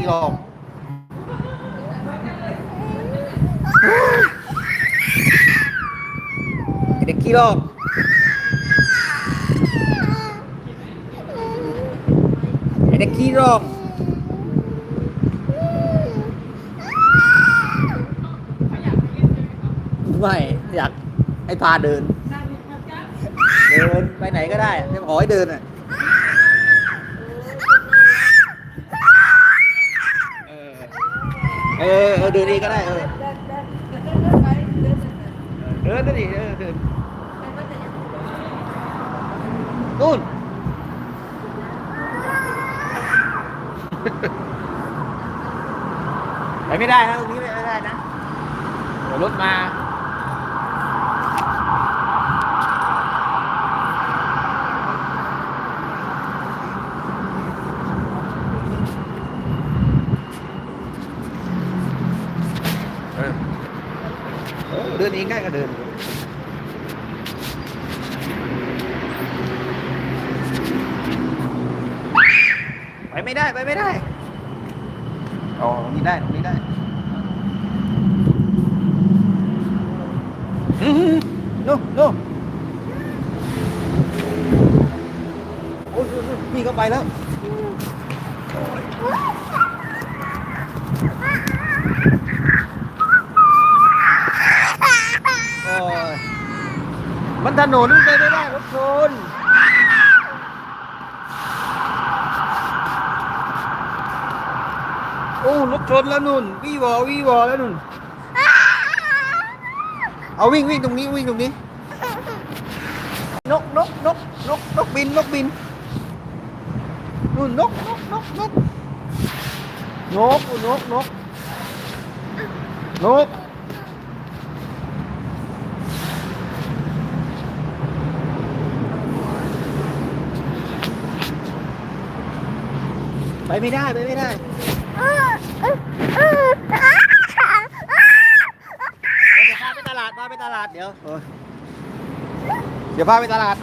ขี้หลอกไอ้เด็กขี้ลอกเด็กขี้ลอกไม่อยากให้พาเดิน เดินไปไหนก็ได้จะขอให้เดินอะเออ เออเออเดินเองก็ได้เออเดินดิเออเดินนู่นไปไม่ได้นะตรงนี้ไปไม่ได้นะเดี๋ยวรถมา เดินเองได้ก็เดินไปไม่ได้ไปไม่ได้อ๋อตรงนี้ได้ตรงนี้ได้อืมโน่โน่โอ้ยโอ้ยพี่ก็ไปแล้ว โอ้ย มันถนนมันไปไม่ได้รถชนโอ้รถชนแล้วนุ่นวี่วอวี่วอแล้วนุ่น เอาวิ่งวิ่งตรงนี้วิ่งตรงนี้ นกนกนกนกนกบินนกบินนู่นนกนกนกนกนกนกนกนก ไปไม่ได้ไปไม่ได้ เดี๋ยวพาไปตลาดพาไปตลาดเดี๋ยวเออเดี๋ยวพาไปตลาด